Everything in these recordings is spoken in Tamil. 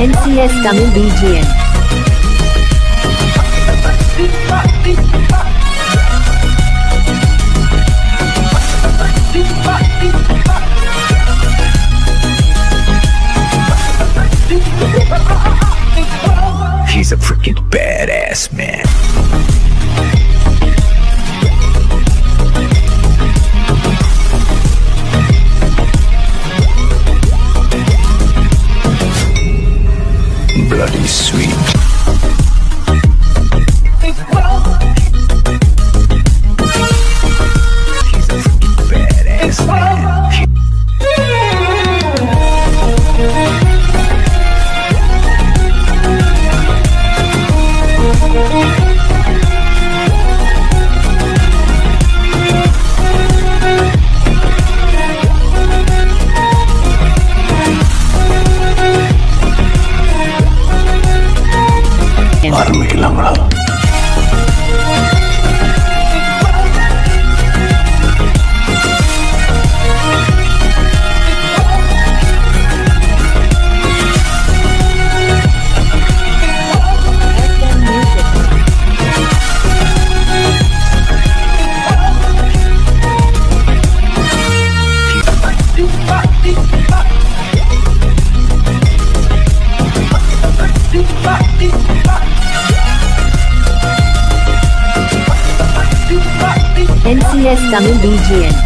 NCS Tamil BGM He's a freaking badass man. bloody sweet. Yes Tamil BGM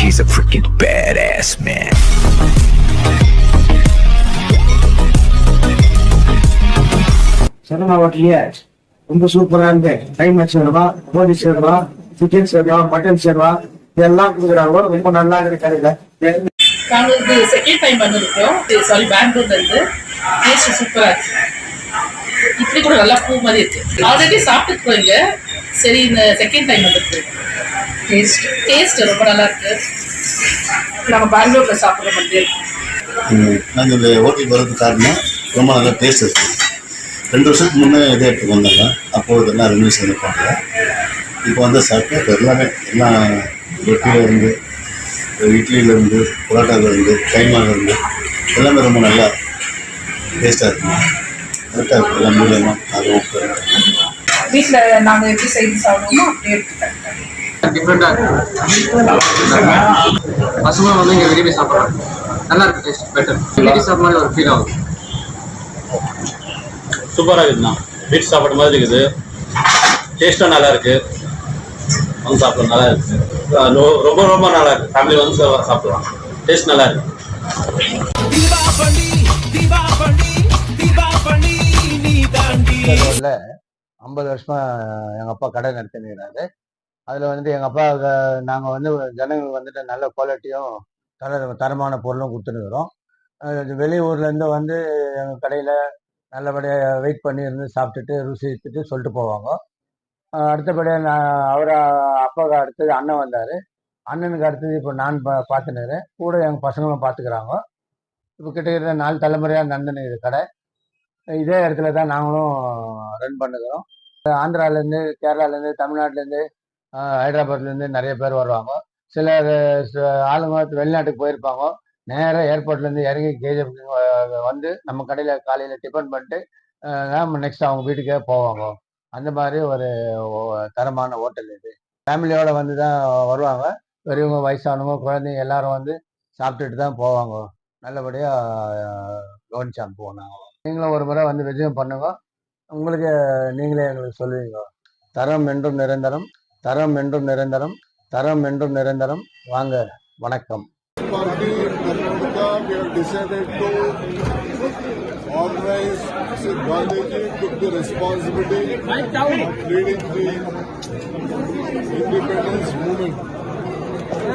He's a freaking badass man. Cinema ஹோட்டலியே ரொம்ப சூப்பராக இருக்கு டைம் வச்சு வருவா போலீஸ் வருவா சிக்கன் சேர்வா மட்டன் சேர்வா இதெல்லாம் கொடுக்குறாங்க ரொம்ப நல்லா இருக்கிற செகண்ட் டைம் சாரி பெங்களூர்ல இருந்து டேஸ்ட் இருக்கு இட்லி கூட நல்லா சரி இந்த செகண்ட் டைம் டேஸ்ட் டேஸ்ட் ரொம்ப நல்லா இருக்கு பெங்களூர்ல காரணம் ரொம்ப நல்லா டேஸ்ட் ரெண்டு வருஷத்துக்கு முன்னே இதே எடுத்துக்கோங்க வந்தாங்க அப்போ இதெல்லாம் ரெண்டு வருஷம் இப்போ வந்து சர்க்கு எல்லாமே எல்லாம் ரொட்டியிலேருந்து இட்லியிலேருந்து பரோட்டாவிலேருந்து கைமாவிலேருந்து எல்லாமே ரொம்ப நல்லா டேஸ்ட்டாக இருக்குங்க கரெக்டாக இருக்கும் எல்லாம் மூலியமாக அது ஓகே வீட்டில் நாங்கள் எப்படி செய்து சாப்பிடுவோமோ அப்படியே டிஃப்ரெண்ட்டாக இருக்கும் பசுமை வந்து இங்கே விரும்பி சாப்பிட்றாங்க நல்லா இருக்கு டேஸ்ட் பெட்டர் விரும்பி சாப்பிட்ற ஒரு ஃபீல் ஆகும் சூப்பராக இருக்குதுண்ணா வீட்டு சாப்பிட்ற மாதிரி இருக்குது டேஸ்ட்டும் நல்லா இருக்குது வந்து சாப்பிடலாம் நல்லா இருக்கு ரொம்ப ரொம்ப நல்லா இருக்கு ஃபேமிலி வந்து சாப்பிடலாம் டேஸ்ட் நல்லா இருக்கு ஐம்பது வருஷமா எங்க அப்பா கடை நடத்தினாரு அதுல வந்து எங்க அப்பா நாங்க வந்து ஜனங்களுக்கு வந்துட்டு நல்ல குவாலிட்டியும் தர தரமான பொருளும் கொடுத்துருக்குறோம் வெளியூர்ல இருந்து வந்து எங்கள் கடையில் நல்லபடியாக வெயிட் பண்ணி இருந்து சாப்பிட்டுட்டு ருசி சொல்லிட்டு போவாங்க அடுத்தபடியாக நான் அவர் அப்பா அடுத்தது அண்ணன் வந்தார் அண்ணனுக்கு அடுத்தது இப்போ நான் பா பார்த்துனுறேன் கூட எங்கள் பசங்களும் பார்த்துக்கிறாங்க இப்போ கிட்டக்கிட்ட நாலு தலைமுறையாக நந்தன் இது கடை இதே இடத்துல தான் நாங்களும் ரன் பண்ணுகிறோம் ஆந்திராலேருந்து கேரளாலேருந்து தமிழ்நாட்டிலேருந்து ஹைதராபாத்லேருந்து நிறைய பேர் வருவாங்க சில ஆளுங்க வெளிநாட்டுக்கு போயிருப்பாங்க நேராக ஏர்போர்ட்லேருந்து இறங்கி கேஜப் வந்து நம்ம கடையில் காலையில் டிஃபன் பண்ணிட்டு நம்ம நெக்ஸ்ட் அவங்க வீட்டுக்கே போவாங்க அந்த மாதிரி ஒரு தரமான ஹோட்டல் இது ஃபேமிலியோட வந்து தான் வருவாங்க பெரியவங்க வயசானவங்க குழந்தைங்க எல்லாரும் வந்து சாப்பிட்டுட்டு தான் போவாங்க நல்லபடியாக கவனிச்சாமி போனாங்க நீங்களும் ஒரு முறை வந்து விஜயம் பண்ணுங்க உங்களுக்கு நீங்களே எங்களுக்கு சொல்லுவீங்க தரம் என்றும் நிரந்தரம் தரம் என்றும் நிரந்தரம் தரம் என்றும் நிரந்தரம் வாங்க வணக்கம் Gandhiji took the responsibility of leading the independence movement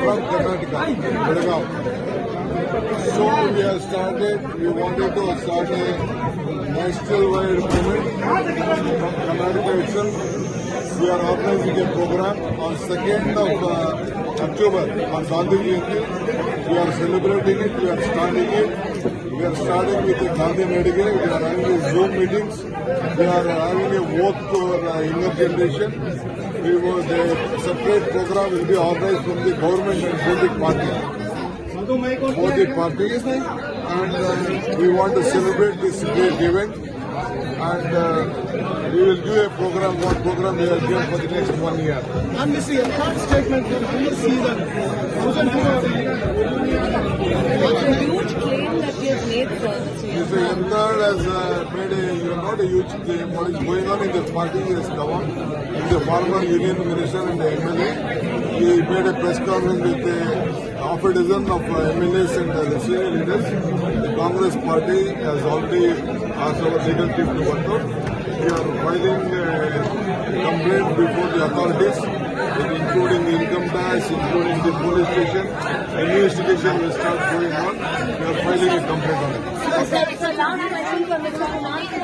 from Karnataka, Belagavi. So we wanted to start a national-wide movement from Karnataka itself. We are organizing a program on 2nd of uh, October on Gandhi Jayanti. We are celebrating it, we are starting it. We are starting with the Gandhi Medical, we are having Zoom meetings, we are having a walk to our younger generation. We will, the separate program will be organized from the government and Politic Party. the Party and uh, we want to celebrate this great event and uh, we will do a program, what program we are doing for the next one year. And this is a statement for this season. has uh, made a, you know, not a huge game. What is going on in the party is come on. He's a former union minister and MLA. He made a press conference with a half a dozen of uh, MLAs and uh, the senior leaders. The Congress party has already asked our legal team to work out. We are filing a complaint before the authorities, including the income tax, including the police station. new investigation will start going on. We are filing a complaint on it. 我们今天没穿。